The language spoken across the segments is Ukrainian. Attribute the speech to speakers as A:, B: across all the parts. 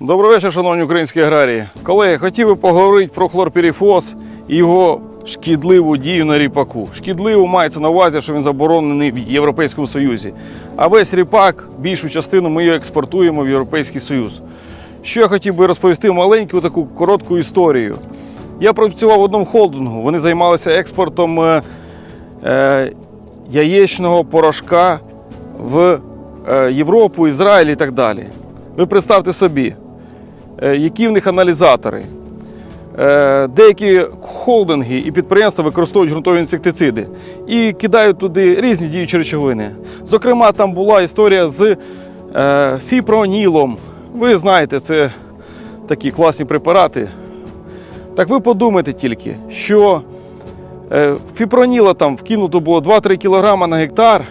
A: Добрий вечір, шановні українські аграрії. Колеги, хотів би поговорити про хлорпірифос і його шкідливу дію на ріпаку. Шкідливу мається на увазі, що він заборонений в Європейському Союзі. А весь ріпак, більшу частину ми його експортуємо в Європейський Союз. Що я хотів би розповісти маленьку таку коротку історію. Я працював в одному холдингу. Вони займалися експортом е, е, яєчного порошка в е, Європу, Ізраїль і так далі. Ви представте собі, які в них аналізатори. Е, Деякі холдинги і підприємства використовують ґрунтові інсектициди і кидають туди різні діючі речовини. Зокрема, там була історія з е, фіпронілом. Ви знаєте, це такі класні препарати. Так ви подумайте тільки, що е, фіпроніла там вкинуто було 2-3 кг на гектар.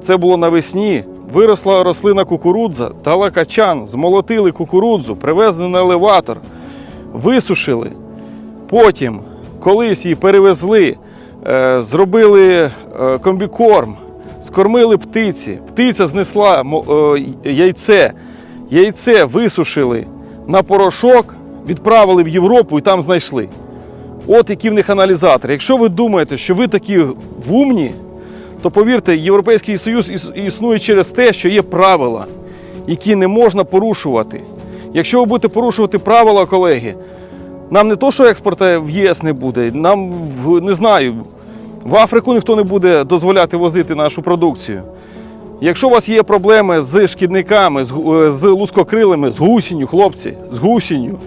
A: Це було навесні. Виросла рослина кукурудза, дала качан, змолотили кукурудзу, привезли на елеватор, висушили. Потім колись її перевезли, е, зробили е, комбікорм, скормили птиці. Птиця знесла е, яйце. Яйце висушили на порошок, відправили в Європу і там знайшли. От які в них аналізатори. Якщо ви думаєте, що ви такі вумні, то повірте, Європейський Союз існує через те, що є правила, які не можна порушувати. Якщо ви будете порушувати правила, колеги, нам не то, що експорту в ЄС не буде, нам не знаю, в Африку ніхто не буде дозволяти возити нашу продукцію. Якщо у вас є проблеми з шкідниками, з, е, лускокрилими, з гусінню, хлопці, з гусінню,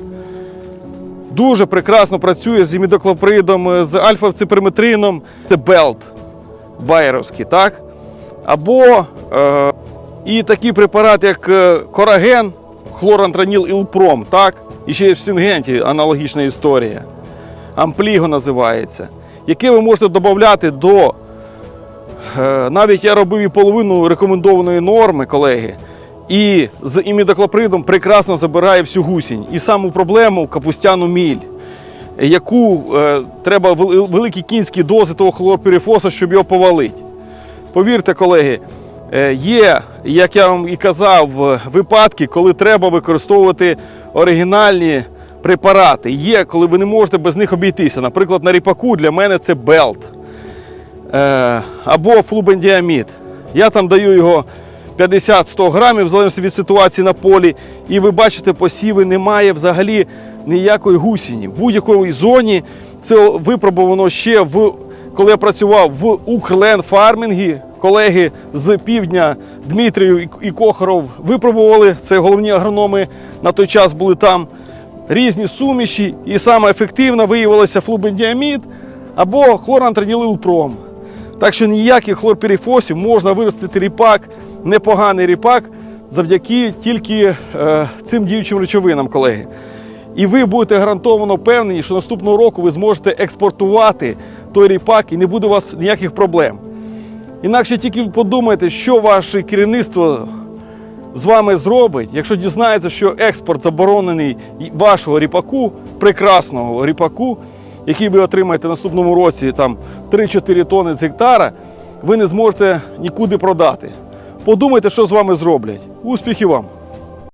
A: дуже прекрасно працює з імідоклопридом, з альфа-циприметрином, це белт байеровський, так? Або е, і такий препарат, як е, кораген, хлорантраніл ілпром, так? І ще є в Сингенті аналогічна історія. Ампліго називається, яке ви можете додати до. е, Навіть я робив і половину рекомендованої норми, колеги. І з імідоклопридом прекрасно забирає всю гусінь. І саму проблему капустяну міль яку е, треба вел- великі кінські дози того хлорпірифоса, щоб його повалити. Повірте, колеги, е, є, як я вам і казав, е, випадки, коли треба використовувати оригінальні препарати. Є, коли ви не можете без них обійтися. Наприклад, на ріпаку для мене це белт або флубендіамід. Я там даю його 50-100 грамів, в залежності від ситуації на полі. І ви бачите, посіви немає взагалі ніякої гусіні. В будь-якій зоні це випробовано ще в коли я працював в Укрлен фармінгі. Колеги з півдня Дмитрію і Кохаров випробували. Це головні агрономи на той час були там. Різні суміші, і саме ефективно виявилося флубендіамід або хлорантранілилпром. Так що ніяких хлорпірифосів можна виростити ріпак, непоганий ріпак, завдяки тільки е, цим діючим речовинам, колеги. І ви будете гарантовано впевнені, що наступного року ви зможете експортувати той ріпак і не буде у вас ніяких проблем. Інакше тільки подумайте, що ваше керівництво з вами зробить, якщо дізнається, що експорт заборонений вашого ріпаку, прекрасного ріпаку, який ви отримаєте наступному році там 3-4 тони з гектара, ви не зможете нікуди продати. Подумайте, що з вами зроблять. Успіхів вам!